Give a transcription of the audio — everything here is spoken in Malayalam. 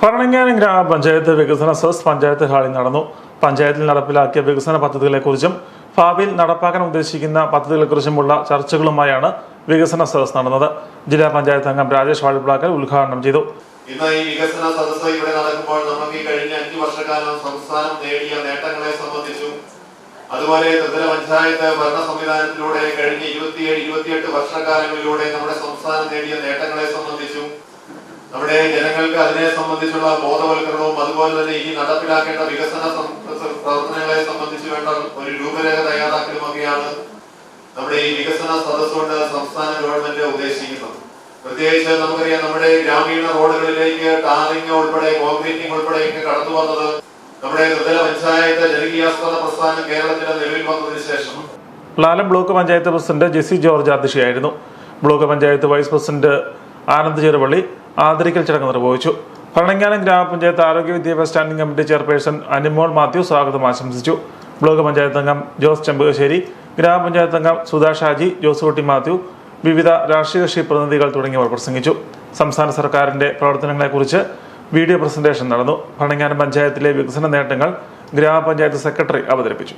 ഭരണങ്ങാനം ഗ്രാമപഞ്ചായത്ത് വികസന സെസ് പഞ്ചായത്ത് ഹാളിൽ നടന്നു. പഞ്ചായത്തിൽ നടപ്പിലാക്കിയ വികസന പദ്ധതികളെക്കുറിച്ചും ഭാവിയിൽ നടപ്പാക്കാൻ ഉദ്ദേശിക്കുന്ന പദ്ധതികളെക്കുറിച്ചുമുള്ള ചർച്ചകളുമായാണ് വികസന സദസ് നടന്നത്. ജില്ലാ പഞ്ചായത്ത് അംഗം രാജേഷ് വാഴപ്പിളാക്കൽ ഉദ്ഘാടനം ചെയ്തു. ഇന്ന് ഈ വികസന സദസ് ഇവിടെ നടക്കുമ്പോൾ നമുക്ക് ഈ കഴിഞ്ഞ അഞ്ചു വർഷക്കാലം സംസ്ഥാനം നേടിയ നേട്ടങ്ങളെ സംബന്ധിച്ചും അതുപോലെ ത്രിതല പഞ്ചായത്ത് ഭരണ സംവിധാനത്തിലൂടെ കഴിഞ്ഞ ഇരുപത്തിയേഴ് ഇരുപത്തിയെട്ട് വർഷക്കാലങ്ങളിലൂടെ നമ്മുടെ സംസ്ഥാനം നേടിയ നേട്ടങ്ങളെ സംബന്ധിച്ചും നമ്മുടെ ജനങ്ങൾക്ക് അതിനെ സംബന്ധിച്ചുള്ള ബോധവൽക്കരണവും അതുപോലെ തന്നെ ഈ നടപ്പിലാക്കേണ്ട വികസന പ്രവർത്തനങ്ങളെ സംബന്ധിച്ച് വേണ്ട ഒരു രൂപരേഖ തയ്യാറാക്കലുമൊക്കെയാണ് നമ്മുടെ ഈ വികസന സദസ് കൊണ്ട് സംസ്ഥാന ഗവൺമെന്റ് ഉദ്ദേശിക്കുന്നത്. പ്രത്യേകിച്ച് നമുക്കറിയാം നമ്മുടെ ഗ്രാമീണ റോഡുകളിലേക്ക് ടാറിംഗ് ഉൾപ്പെടെ കോൺക്രീറ്റിംഗ് ഉൾപ്പെടെയൊക്കെ കടന്നു വന്നത് നമ്മുടെ ത്രിതല പഞ്ചായത്ത് ജനകീയാസ്പദ പ്രസ്ഥാനം കേരളത്തിന്റെ നിലവിൽ വന്നതിന് ശേഷം. Lalam block panchayat president Jessy George അധ്യക്ഷയായിരുന്നു. Block panchayat vice president Anand Cheruvally ആദരിക്കൽ ചടങ്ങ് നിർവഹിച്ചു. ഭരണങ്ങാനം ഗ്രാമപഞ്ചായത്ത് ആരോഗ്യ വിദ്യാഭ്യാസ standing committee chairperson Animol Mathew സ്വാഗതം ആശംസിച്ചു. ബ്ലോക്ക് പഞ്ചായത്ത് അംഗം ജോസ് ചെമ്പകശ്ശേരി ഗ്രാമപഞ്ചായത്ത് അംഗം സുധാ ഷാജി ജോസുകുട്ടി മാത്യു വിവിധ രാഷ്ട്രീയ കക്ഷി പ്രതിനിധികൾ തുടങ്ങിയവർ പ്രസംഗിച്ചു. സംസ്ഥാന സർക്കാരിന്റെ പ്രവർത്തനങ്ങളെക്കുറിച്ച് വീഡിയോ പ്രസന്റേഷൻ നടന്നു. ഭരണങ്ങാനം പഞ്ചായത്തിലെ വികസന നേട്ടങ്ങൾ ഗ്രാമപഞ്ചായത്ത് സെക്രട്ടറി അവതരിപ്പിച്ചു.